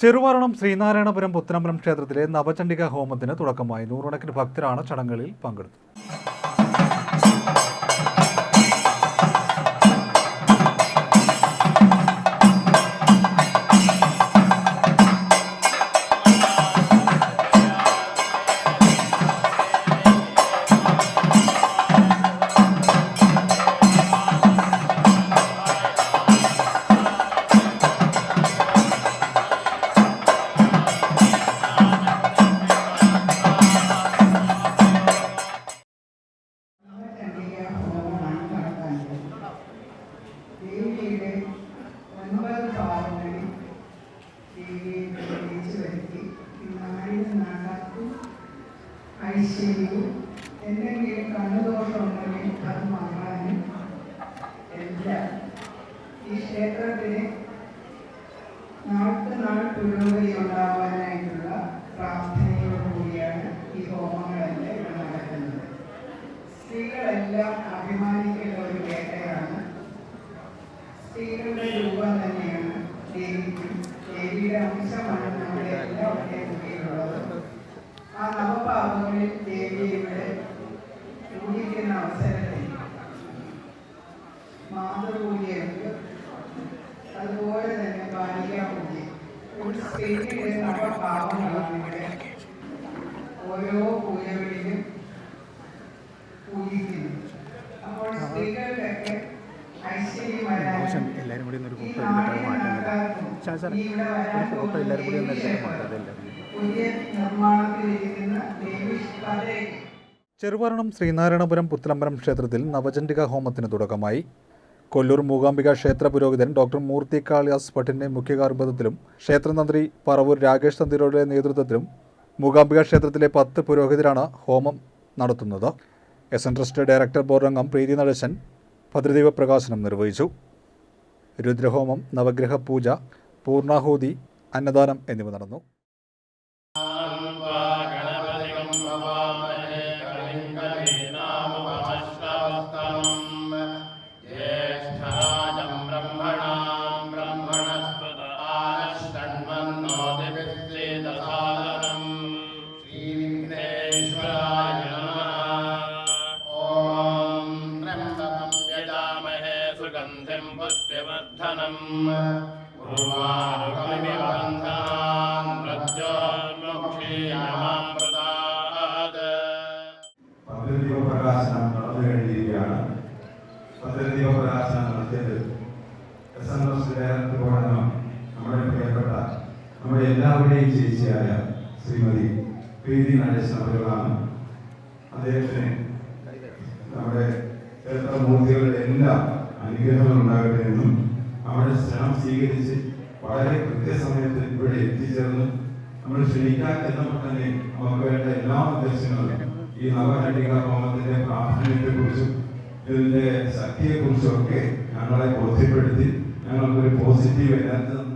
ചെറുവാരണം ശ്രീനാരായണപുരം പുത്തനമ്പലം ക്ഷേത്രത്തിലെ നവചണ്ഡിക ഹോമത്തിന് തുടക്കമായി. നൂറുകണക്കിന് ഭക്തരാണ് ചടങ്ങുകളിൽ പങ്കെടുത്തത്. ഐശ്വര്യവും എന്തെങ്കിലും കണ്ണുദോഷമുണ്ടെങ്കിൽ അത് മാറാനും എല്ലാം ഈ ക്ഷേത്രത്തിന് നാൾക്ക് നാൾ പുരോഗതി ഉണ്ടാവാനായിട്ടുള്ള പ്രാർത്ഥനയോടുകൂടിയാണ് ഈ ഹോമങ്ങളെല്ലാം ഇവിടെ നടക്കുന്നത്. സ്ത്രീകളെല്ലാം അഭിമാനിക്കേണ്ട ഒരു വേട്ടയാണ്. സ്ത്രീകളുടെ രൂപം തന്നെയാണ് ദേവിക്കും. ദേവിയുടെ അംശമാണ് നമ്മുടെ എല്ലാവരുടെയും കുട്ടികളുള്ളത് മാതൃപൂജയുണ്ട് അതുപോലെ തന്നെ ബാലികാ പൂജ ഒരു സ്ത്രീയുടെ നവപാപങ്ങളാണ് ഇവിടെ. ഓരോ പൂജകളിലും പൂജിക്കുന്നു. അപ്പോൾ വരാനും എല്ലാവരും കൂടി ഒന്നൊരു ഈ ഫോട്ടോ എടുത്തിട്ട് മാറ്റാൻ ഈ ഇവിടെ ഒരു ഫോട്ടോ എല്ലാവരും കൂടി ഒന്ന് എടുത്തിട്ട് പോകുന്ന മാറ്റാം അതെല്ലാം പുതിയ നിർമ്മാണത്തിലിരിക്കുന്ന ദേവി കഥയ്ക്ക് ചെറുവാരണം ശ്രീനാരായണപുരം പുത്തലമ്പലം ക്ഷേത്രത്തിൽ നവചണ്ഡിക ഹോമത്തിന് തുടക്കമായി. കൊല്ലൂർ മൂകാംബിക ക്ഷേത്ര പുരോഹിതൻ ഡോക്ടർ മൂർത്തി കാളിയാസ് ഭട്ടിന്റെ മുഖ്യ കാർമ്മികത്വത്തിലും ക്ഷേത്രതന്ത്രി പറവൂർ രാകേഷ് തന്ത്രിയുടെ നേതൃത്വത്തിലും മൂകാംബിക ക്ഷേത്രത്തിലെ പത്ത് പുരോഹിതരാണ് ഹോമം നടത്തുന്നത്. S N trust director board അംഗം പ്രീതി നടേശൻ ഭദ്രദൈവ പ്രകാശനം നിർവഹിച്ചു. രുദ്രഹോമം നവഗ്രഹ പൂജ പൂർണാഹൂതി അന്നദാനം എന്നിവ നടന്നു. पुष्टिवर्धनम् उर्वारुकमिव बन्धनान् मृत्योर्मुक्षीयमामृतात् പദ്ധതി പ്രകാശനം നടന്നു കഴിഞ്ഞിരിക്കുകയാണ് പദ്ധതി പ്രകാശനം നടത്തിയത് എസ് എൻ എസ് ഡയറക്ടർ ബോർഡംഗം നമ്മുടെ പ്രിയപ്പെട്ട നമ്മുടെ എല്ലാവരുടെയും ചേച്ചിയായ ശ്രീമതി പ്രീതി നടേശൻ അവരുകളാണ് അദ്ദേഹത്തിന് നമ്മുടെ ക്ഷേത്രമൂർത്തികളുടെ എല്ലാ അനുഗ്രഹങ്ങളും ഉണ്ടാകട്ടെ എന്നും നമ്മുടെ ക്ഷണം സ്വീകരിച്ച് വളരെ കൃത്യസമയത്ത് ഇവിടെ എത്തിച്ചേർന്ന് നമ്മൾ ക്ഷണിക്കാൻ എന്നപ്പോൾ തന്നെ നമുക്ക് വേണ്ട എല്ലാ നിർദ്ദേശങ്ങളും ഈ നവചണ്ഡിക ഹോമത്തിന്റെ പ്രാധാന്യത്തെ കുറിച്ചും ഇതിന്റെ ശക്തിയെ കുറിച്ചും ഒക്കെ ഞങ്ങളെ ബോധ്യപ്പെടുത്തി ഞങ്ങൾക്കൊരു പോസിറ്റീവ് എനർജി